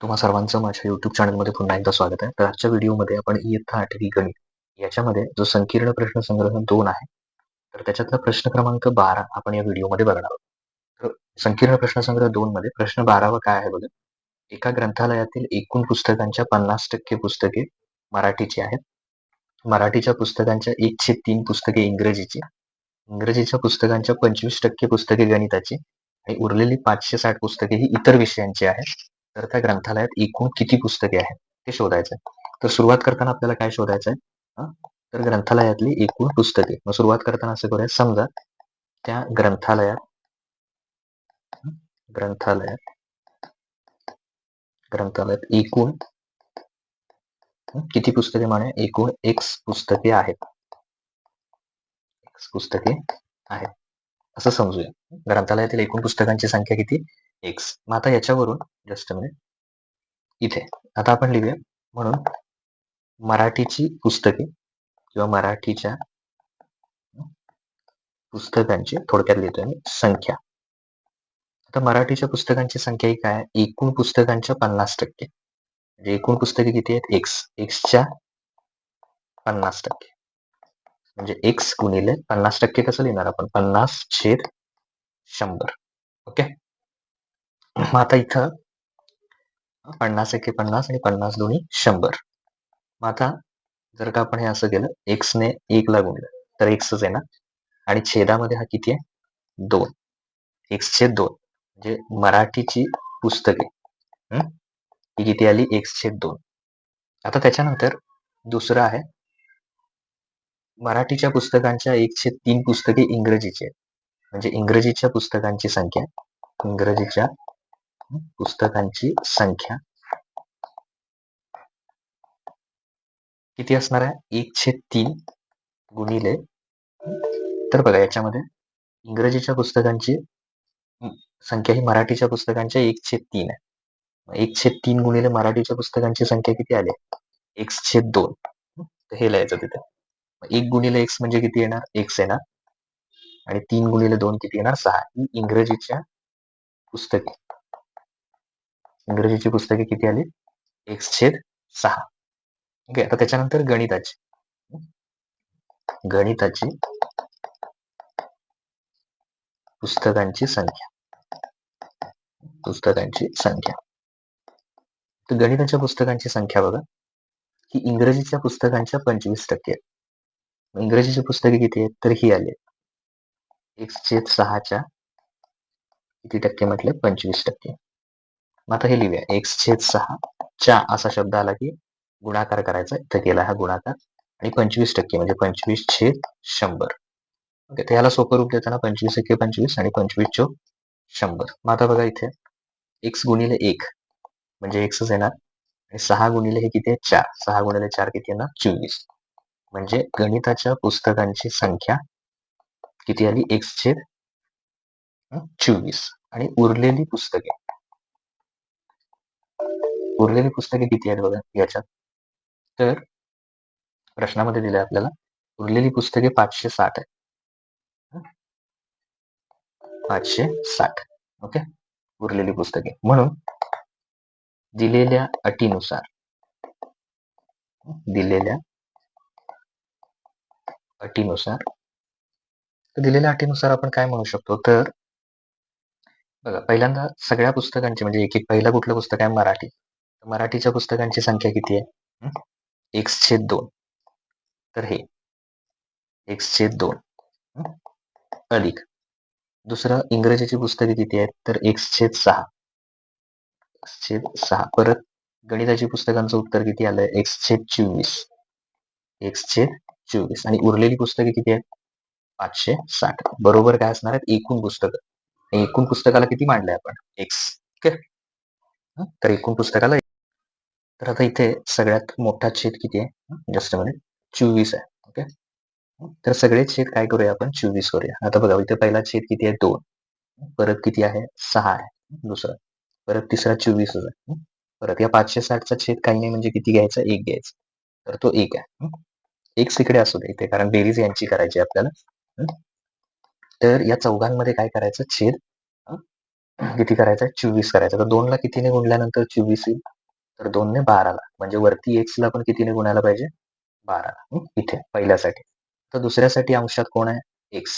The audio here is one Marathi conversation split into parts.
तुम्हा सर्वांचं माझ्या युट्यूब चॅनलमध्ये पुन्हा एकदा स्वागत आहे. तर आजच्या व्हिडिओमध्ये आपण इयत्ता आठवी गणित याच्यामध्ये जो संकीर्ण प्रश्न संग्रह दोन आहे तर त्याच्यातला प्रश्न क्रमांक बारा आपण या व्हिडिओमध्ये बघणार आहोत. तर संकीर्ण प्रश्न संग्रह दोन मध्ये प्रश्न बारावा काय आहे बघा? एका ग्रंथालयातील एकूण पुस्तकांच्या पन्नास टक्के पुस्तके मराठीची आहेत. मराठीच्या पुस्तकांच्या एकशे तीन पुस्तके इंग्रजीची इंग्रजीच्या पुस्तकांच्या पंचवीस टक्के पुस्तके गणिताची आणि उरलेली पाचशे साठ पुस्तके ही इतर विषयांची आहेत. तर त्या ग्रंथालयात एकूण किती पुस्तके आहेत ते शोधायचं आहे तर सुरुवात करताना आपल्याला काय शोधायचं आहे तर ग्रंथालयातली एकूण पुस्तके. मग सुरुवात करताना असं करूया समजा त्या ग्रंथालयात ग्रंथालयात ग्रंथालयात एकूण किती पुस्तके म्हणे? एकूण एक्स पुस्तके आहेत. एक्स पुस्तके आहेत. असं समजूया. ग्रंथालयातील एकूण पुस्तकांची संख्या किती? एक्स मग आता याच्यावरून जस्ट मिनिट इथे. आता आपण लिहूया. म्हणून मराठीची पुस्तके किंवा मराठीच्या पुस्तकांची थोडक्यात लिहितोय मी संख्या. आता मराठीच्या पुस्तकांची संख्या ही काय? एकूण पुस्तकांच्या पन्नास टक्के. म्हणजे एकूण पुस्तके किती आहेत? एक्स एक्सच्या पन्नास टक्के. म्हणजे एक्स गुणिले पन्नास टक्के कसं लिहिणार आपण? पन्नास छेद शंभर. ओके? आता इथं पन्नास एके पन्नास आणि पन्नास दोन्ही शंभर. मग आता जर का आपण हे असं केलं एक्सने एक ला गुणलं तर एक्सच आहे ना? आणि छेदामध्ये हा किती आहे? दोन. एक्स छेद दोन म्हणजे मराठीची पुस्तके. ही? किती आली? एक्स छेद दोन. आता त्याच्यानंतर दुसरं आहे. मराठीच्या पुस्तकांच्या एकशे तीन पुस्तके इंग्रजीची आहेत. म्हणजे इंग्रजीच्या पुस्तकांची संख्या इंग्रजीच्या पुस्तकांची संख्या किती असणार आहे? एकशे तीन गुणिले तर बघा याच्यामध्ये इंग्रजीच्या पुस्तकांची संख्या ही मराठीच्या पुस्तकांच्या एकशे तीन आहे. एकशे तीन गुणिले मराठीच्या पुस्तकांची संख्या किती आली? एकशे दोन. हे लिहायचं तिथे. एक गुणिले एक्स म्हणजे किती येणार? एक्स येणार. आणि तीन गुणिले दोन किती येणार? सहा. ही इंग्रजीच्या पुस्तके. इंग्रजीची पुस्तके किती आली? एक छेद सहा. ओके आता त्याच्यानंतर गणिताची. गणिताची पुस्तकांची संख्या. पुस्तकांची संख्या. तर गणिताच्या पुस्तकांची संख्या बघा. ही इंग्रजीच्या पुस्तकांच्या पंचवीस टक्के इंग्रजीची पुस्तके किती आहेत? तर ही आली एक छेद सहाच्या किती टक्के म्हटले? पंचवीस टक्के. आता हे लिहूया. एक्स छेद सहा च्या असा शब्द आला की गुणाकार करायचा इथं केला हा गुणाकार आणि पंचवीस टक्के म्हणजे पंचवीस छेद शंभर. ओके तर याला सोपं रूप देताना पंचवीस एके पंचवीस आणि पंचवीस चोक शंभर. मग आता बघा इथे एक्स गुणिले एक म्हणजे एक्सच येणार. आणि सहा गुणिले हे किती आहे? चार. सहा गुणिले चार किती येणार? चोवीस. म्हणजे गणिताच्या पुस्तकांची संख्या किती आली? एक्स छेद चोवीस. आणि उरलेली पुस्तके. उरलेली पुस्तके किती आहेत बघा याच्यात? तर प्रश्नामध्ये दिले आपल्याला उरलेली पुस्तके पाचशे साठ आहे पाचशे साठ ओके? उरलेली पुस्तके. म्हणून दिलेल्या अटीनुसार दिलेल्या अटीनुसार दिलेल्या अटीनुसार आपण काय म्हणू शकतो? तर बघा पहिल्यांदा सगळ्या पुस्तकांची म्हणजे एक एक पहिलं कुठलं पुस्तक आहे? मराठी. मराठीच्या पुस्तकांची संख्या किती आहे? एक्स छेद दोन. तर हे. एक्स छेद दोन. अधिक दुसरं इंग्रजीची पुस्तके किती आहेत? तर एक्स छेद सहा. छेद सहा. परत गणिताची पुस्तकांचं उत्तर किती आलंय? एक्स छेद चोवीस. एक्स छेद चोवीस. आणि उरलेली पुस्तके किती आहेत? पाचशे साठ. बरोबर काय असणार आहेत? एकूण पुस्तक. एकूण पुस्तकाला किती मांडलंय आपण? X okay? तर एकूण पुस्तकाला तर आता इथे सगळ्यात मोठा छेद किती आहे? जस्ट म्हणजे चोवीस आहे ओके तर सगळे छेद काय करूया आपण? चोवीस करूया. आता बघा इथे पहिला छेद किती आहे? दोन. परत किती आहे? सहा आहे. दुसरा. परत तिसरा चोवीस आहे. परत या पाचशे साठचा छेद काही नाही म्हणजे किती घ्यायचा? एक घ्यायचा. तर तो एक आहे. एक सिकडे असू दे इथे कारण बेरीज यांची करायची आपल्याला. तर या चौघांमध्ये काय करायचं? छेद किती करायचं? चोवीस करायचं. तर दोनला कितीने गुणल्यानंतर चोवीस येईल? तर दोनने बाराला म्हणजे वरती एक्सला पण कितीने गुणायला पाहिजे? बाराला इथे पहिल्यासाठी. तर दुसऱ्यासाठी अंशात कोण आहे? एक्स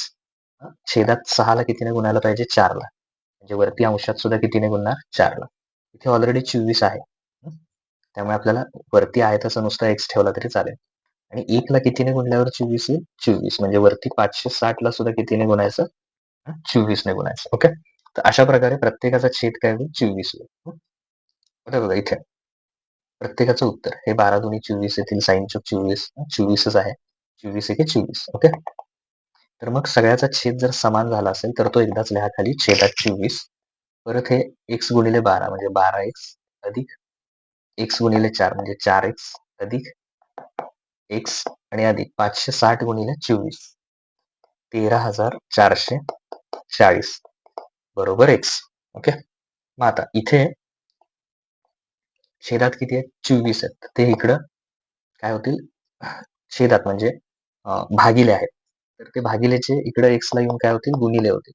छेदात सहाला कितीने गुणायला पाहिजे? चारला म्हणजे वरती अंशात सुद्धा कितीने गुणणार? चारला इथे ऑलरेडी चोवीस आहे. त्यामुळे आपल्याला वरती आहे तसं नुसतं एक्स ठेवला तरी चालेल. आणि एकला कितीने गुणल्यावर चोवीस येईल? चोवीस. म्हणजे वरती पाचशे साठ ला सुद्धा कितीने गुणायचं? चोवीसने गुणायचं. ओके? तर अशा प्रकारे प्रत्येकाचा छेद काय होईल? चोवीस होईल. बघा इथे. प्रत्येकाचं उत्तर. हे बारा दोन्ही चोवीस येथील साईन ऑफ चोवीस चोवीसच आहे. चोवीस एके चोवीस ओके? तर मग सगळ्याचा छेद जर समान झाला असेल तर तो एकदाच लिहा खाली छेदात चोवीस. परत हे एक्स गुणिले बारा म्हणजे बारा एक्स अधिक एक्स गुणिले चार म्हणजे चार एक्स अधिक एक्स आणि अधिक पाचशे साठ गुणिले चोवीस. तेरा हजार चारशे चाळीस. बरोबर एक्स ओके? मग आता इथे छेदात किती आहेत? चोवीस आहेत. ते इकडं काय होतील? छेदात म्हणजे भागिले आहेत. तर ते भागिलेचे इकडे एक्सला येऊन काय होतील? गुणिले होतील.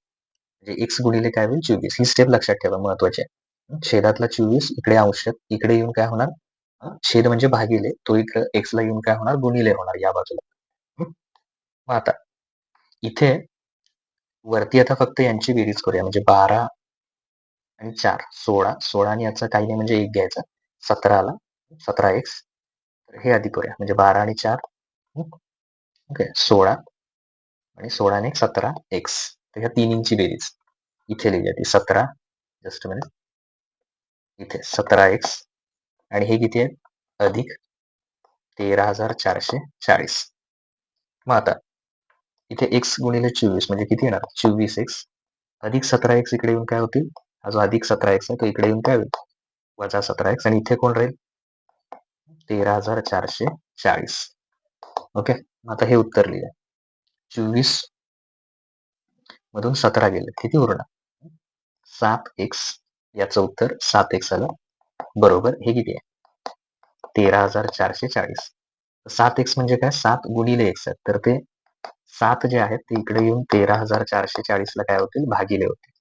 म्हणजे एक्स गुणिले काय होईल? चोवीस. ही स्टेप लक्षात ठेवा महत्त्वाचे छेदातला चोवीस इकडे अंश इकडे येऊन काय होणार? छेद म्हणजे भागिले. तो इकडे एक्सला येऊन काय होणार? गुणिले होणार या बाजूला. मग आता इथे वरती आता फक्त यांची बेरीज करूया. म्हणजे बारा आणि चार. सोळा. सोळा आणि याचा काही नाही म्हणजे एक घ्यायचा. सतराला सतरा एक्स तर हे आधी करूया. म्हणजे बारा आणि चार. ओके सोळा. आणि सोळा आणि सतरा एक्स तर ह्या तीन इंची बेरीज. इथे लिहिली ती. सतरा जस्ट मिनिट इथे सतरा एक्स आणि हे किती आहे? अधिक तेरा हजार चारशे चाळीस. मग आता इथे एक्स गुणिले चोवीस म्हणजे किती येणार? चोवीस एक्स अधिक सतरा एक्स इकडे येऊन काय होतील? हा जो अधिक सतरा एक्स आहे तो इकडे येऊन काय होईल? वजा सतरा एक्स आणि इथे कोण राहील? तेरा हजार चारशे चाळीस. ओके? आता हे उत्तर लिहिलं चोवीस मधून सतरा गेले. किती उरणार सात एक्स. याचं उत्तर सात एक्स आलं. बरोबर. हे किती आहे? तेरा हजार चारशे चाळीस. सात एक्स म्हणजे काय? सात गुणिले एक्स आहेत. तर ते सात जे आहेत ते इकडे येऊन तेरा हजार चारशे चाळीसला काय होतील? भागिले होतील.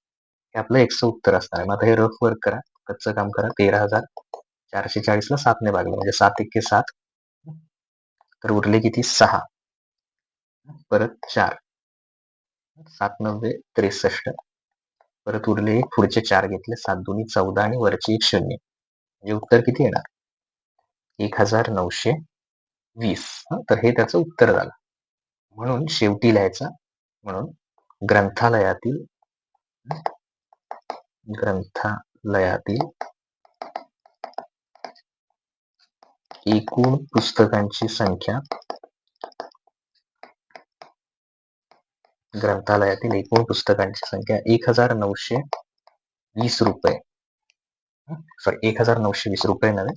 हे आपलं एक्सचं उत्तर असणार आहे. मग आता हे रफ वर्क करा. कच्चं काम करा तेरा हजार चारशे चाळीस ला सातने भागले म्हणजे सात एक्के सात. तर उरले किती? सहा. परत चार. सात नव्वे त्रेसष्ट. परत उरले पुढचे चार घेतले सात दोन्ही चौदा आणि वरचे एक शून्य. म्हणजे उत्तर किती येणार? एक हजार नऊशे वीस. तर हे त्याचं उत्तर झालं. म्हणून शेवटी लिहायचा म्हणून ग्रंथालयातील ग्रंथा लयातील एकूण पुस्तकांची संख्या ग्रंथालयातील एकूण पुस्तकांची संख्या एक हजार नऊशे वीस रुपये. सॉरी एक हजार नऊशे वीस रुपये नव्हे.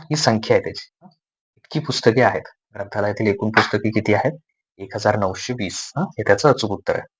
ही संख्या आहे त्याची. इतकी पुस्तके आहेत. ग्रंथालयातील एकूण पुस्तके किती आहेत? एक हजार नऊशे वीस हे त्याचं अचूक उत्तर आहे.